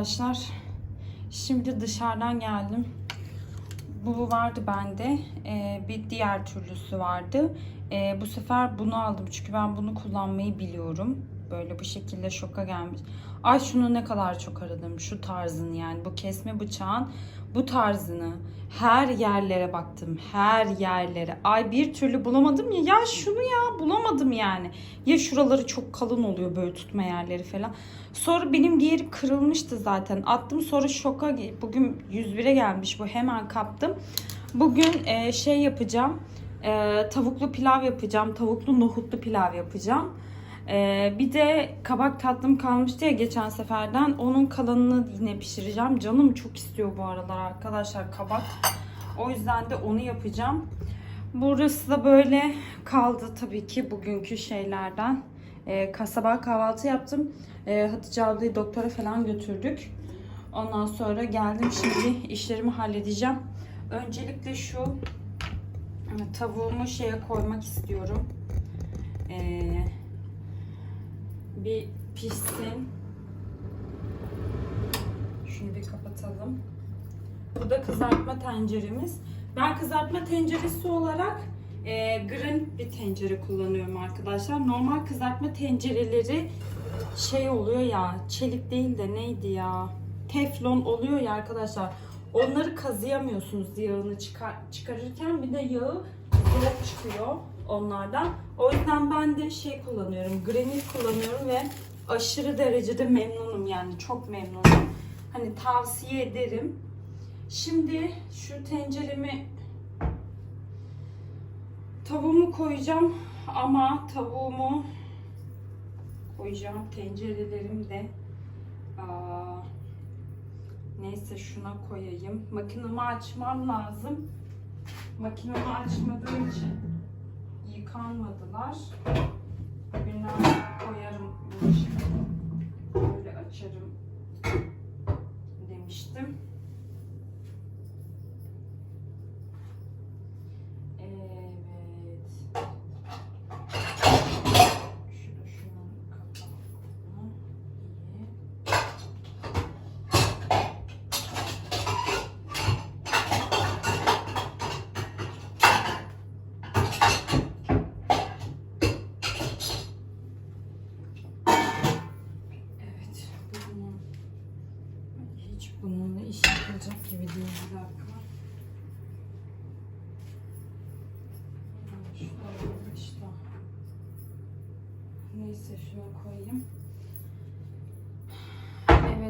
arkadaşlar. Şimdi dışarıdan geldim. Bu vardı bende. Ee, bir diğer türlüsü vardı. Ee, bu sefer bunu aldım çünkü ben bunu kullanmayı biliyorum. Böyle bu şekilde şoka gelmiş. Ay şunu ne kadar çok aradım. Şu tarzını yani bu kesme bıçağın bu tarzını her yerlere baktım. Her yerlere. Ay bir türlü bulamadım ya. Ya şunu ya bulamadım yani. Ya şuraları çok kalın oluyor böyle tutma yerleri falan. Sonra benim diğeri kırılmıştı zaten. Attım sonra şoka bugün 101'e gelmiş bu hemen kaptım. Bugün e, şey yapacağım. E, tavuklu pilav yapacağım. Tavuklu nohutlu pilav yapacağım. E, bir de kabak tatlım kalmıştı ya geçen seferden. Onun kalanını yine pişireceğim. Canım çok istiyor bu aralar arkadaşlar kabak. O yüzden de onu yapacağım. Burası da böyle kaldı tabii ki bugünkü şeylerden. E, kasaba kahvaltı yaptım. E, Hatice ablayı doktora falan götürdük. Ondan sonra geldim şimdi işlerimi halledeceğim. Öncelikle şu e, tavuğumu şeye koymak istiyorum. E, bir pişsin. Şunu bir kapatalım. Bu da kızartma tenceremiz. Ben kızartma tenceresi olarak e, granit bir tencere kullanıyorum arkadaşlar. Normal kızartma tencereleri şey oluyor ya çelik değil de neydi ya teflon oluyor ya arkadaşlar. Onları kazıyamıyorsunuz yağını çıkar, çıkarırken bir de yağı zor çıkıyor onlardan. O yüzden ben de şey kullanıyorum granit kullanıyorum ve aşırı derecede memnunum yani çok memnunum. Hani tavsiye ederim. Şimdi şu tenceremi tavuğumu koyacağım ama tavuğumu koyacağım tencerelerim de aa, neyse şuna koyayım. Makinamı açmam lazım. Makinamı açmadığım için yıkanmadılar. Bugünler koyarım böyle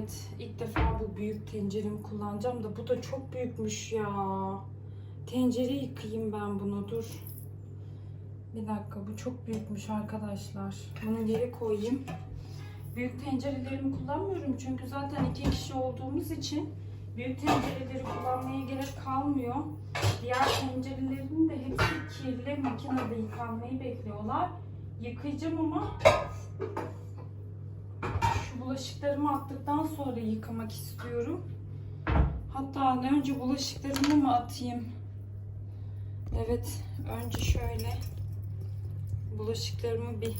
Evet, ilk defa bu büyük tenceremi kullanacağım da bu da çok büyükmüş ya. Tencere yıkayayım ben bunu dur. Bir dakika bu çok büyükmüş arkadaşlar. Bunu geri koyayım. Büyük tencerelerimi kullanmıyorum çünkü zaten iki kişi olduğumuz için büyük tencereleri kullanmaya gerek kalmıyor. Diğer tencerelerin de hepsi kirli makinede yıkanmayı bekliyorlar. Yıkayacağım ama şu bulaşıklarımı attıktan sonra yıkamak istiyorum. Hatta önce bulaşıklarımı mı atayım? Evet, önce şöyle bulaşıklarımı bir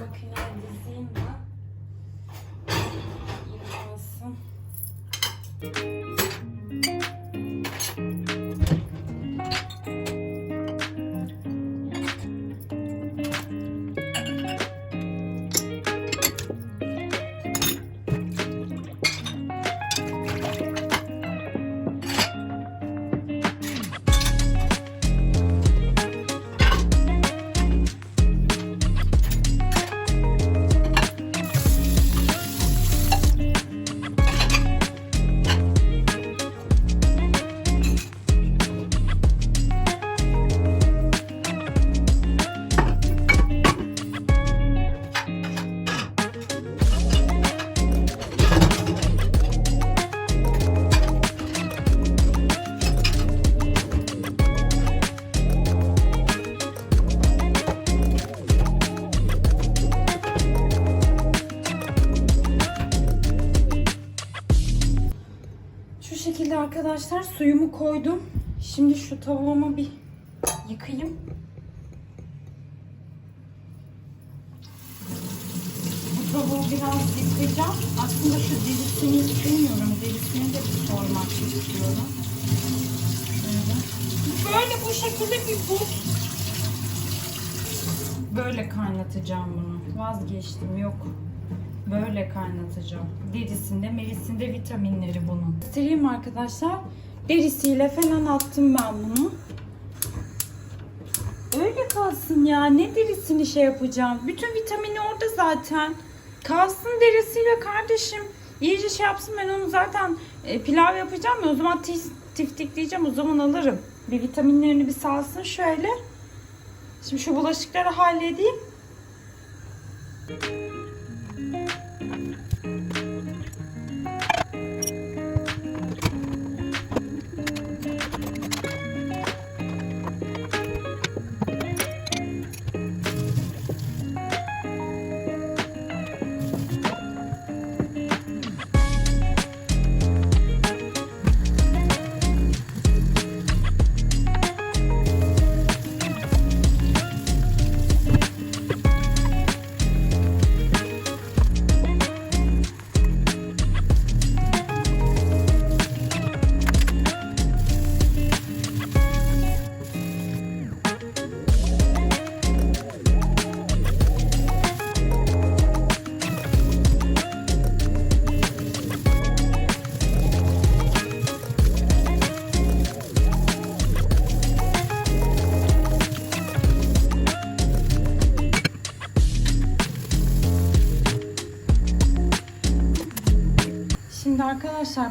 makineye dizeyim ben. Yıkansın. Suyumu koydum. Şimdi şu tavuğumu bir yıkayayım. Bu tavuğu biraz yıkayacağım. Aslında şu derisini istemiyorum. Derisini de bir soymak istiyorum. Böyle bu şekilde bir but. Böyle kaynatacağım bunu. Vazgeçtim yok. Böyle kaynatacağım. Derisinde, merisinde vitaminleri bunun. Göstereyim arkadaşlar. Derisiyle falan attım ben bunu. Öyle kalsın ya. Ne derisini şey yapacağım? Bütün vitamini orada zaten. Kalsın derisiyle kardeşim. İyice şey yapsın ben onu zaten e, pilav yapacağım ya o zaman tif, tiftikleyeceğim o zaman alırım. Bir vitaminlerini bir salsın şöyle. Şimdi şu bulaşıkları halledeyim. Şimdi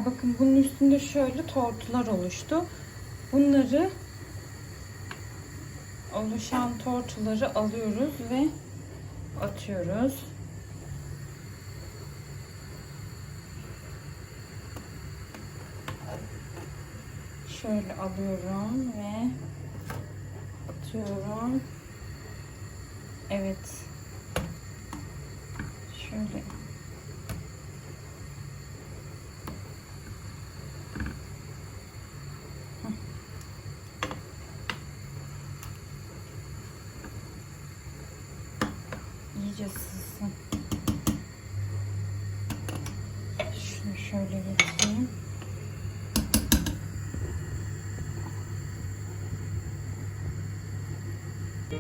bakın bunun üstünde şöyle tortular oluştu. Bunları oluşan tortuları alıyoruz ve atıyoruz. Şöyle alıyorum ve atıyorum. Evet. Şöyle iyice sızsın. Şunu şöyle getireyim. Şu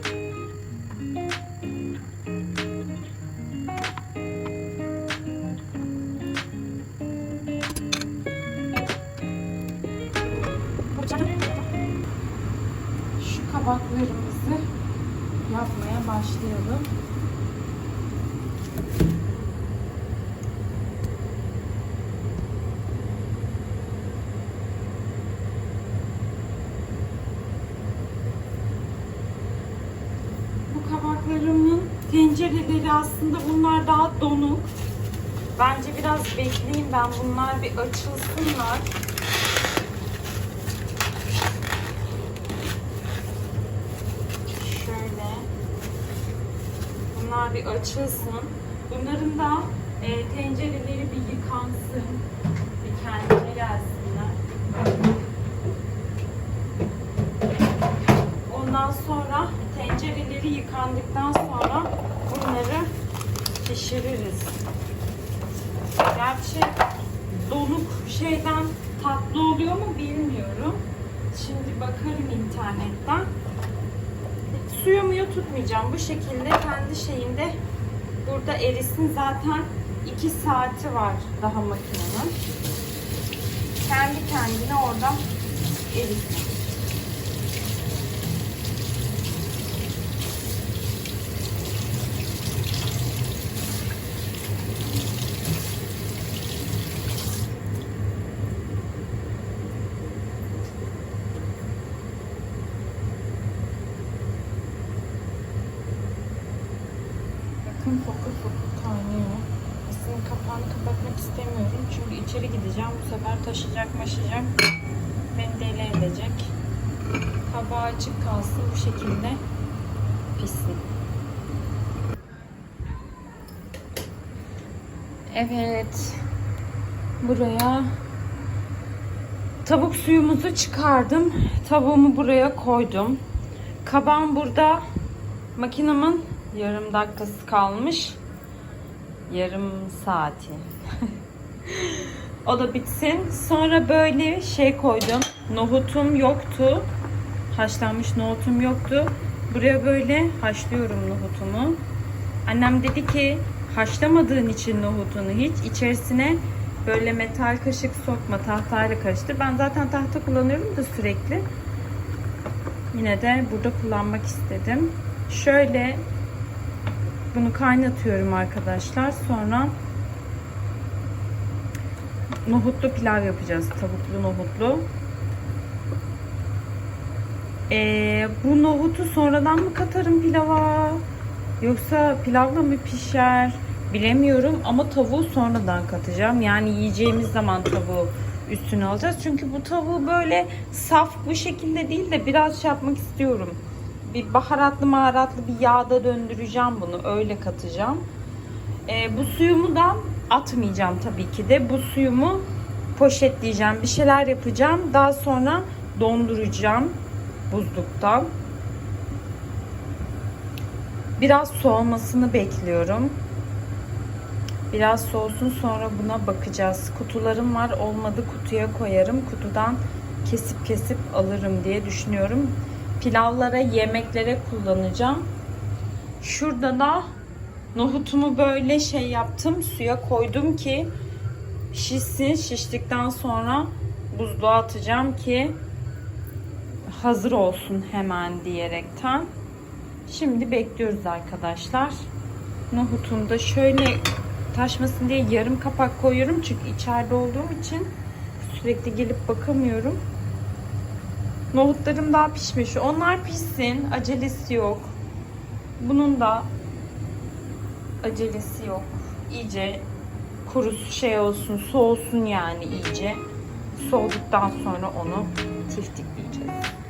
kabaklarımızı yapmaya başlayalım. Bu tencereleri aslında bunlar daha donuk. Bence biraz bekleyeyim ben bunlar bir açılsınlar. Şöyle. Bunlar bir açılsın. Bunların da e, tencereleri bir yıkansın. Bir kendine gelsinler. Ondan sonra tencereleri yıkandıktan sonra bunları pişiririz. Gerçi donuk şeyden tatlı oluyor mu bilmiyorum. Şimdi bakarım internetten. Suyu muyu tutmayacağım. Bu şekilde kendi şeyinde burada erisin. Zaten 2 saati var daha makinenin. Kendi kendine orada erisin. Bakın fokur fokur kaynıyor. Aslında kapağını kapatmak istemiyorum. Çünkü içeri gideceğim. Bu sefer taşıyacak maşıyacak. Beni deli edecek. Kabağı açık kalsın. Bu şekilde pişsin. Evet. Buraya tavuk suyumuzu çıkardım. Tavuğumu buraya koydum. Kabağım burada. Makinamın yarım dakikası kalmış. Yarım saati. o da bitsin. Sonra böyle şey koydum. Nohutum yoktu. Haşlanmış nohutum yoktu. Buraya böyle haşlıyorum nohutumu. Annem dedi ki haşlamadığın için nohutunu hiç içerisine böyle metal kaşık sokma tahtayla karıştır. Ben zaten tahta kullanıyorum da sürekli. Yine de burada kullanmak istedim. Şöyle bunu kaynatıyorum arkadaşlar. Sonra nohutlu pilav yapacağız. Tavuklu nohutlu. Ee, bu nohutu sonradan mı katarım pilava? Yoksa pilavla mı pişer? Bilemiyorum ama tavuğu sonradan katacağım. Yani yiyeceğimiz zaman tavuğu üstüne alacağız. Çünkü bu tavuğu böyle saf bu şekilde değil de biraz şey yapmak istiyorum. Bir baharatlı maharatlı bir yağda döndüreceğim bunu. Öyle katacağım. Ee, bu suyumu da atmayacağım tabii ki de. Bu suyumu poşetleyeceğim. Bir şeyler yapacağım. Daha sonra donduracağım buzlukta. Biraz soğumasını bekliyorum. Biraz soğusun sonra buna bakacağız. Kutularım var. Olmadı kutuya koyarım. Kutudan kesip kesip alırım diye düşünüyorum. Pilavlara, yemeklere kullanacağım. Şurada da nohutumu böyle şey yaptım. Suya koydum ki şişsin. Şiştikten sonra buzluğa atacağım ki hazır olsun hemen diyerekten. Şimdi bekliyoruz arkadaşlar. Nohutum da şöyle taşmasın diye yarım kapak koyuyorum. Çünkü içeride olduğum için sürekli gelip bakamıyorum. Nohutlarım daha pişmiş. Onlar pişsin. Acelesi yok. Bunun da acelesi yok. İyice kurusu şey olsun, soğusun yani iyice. Soğuduktan sonra onu tiftikleyeceğiz.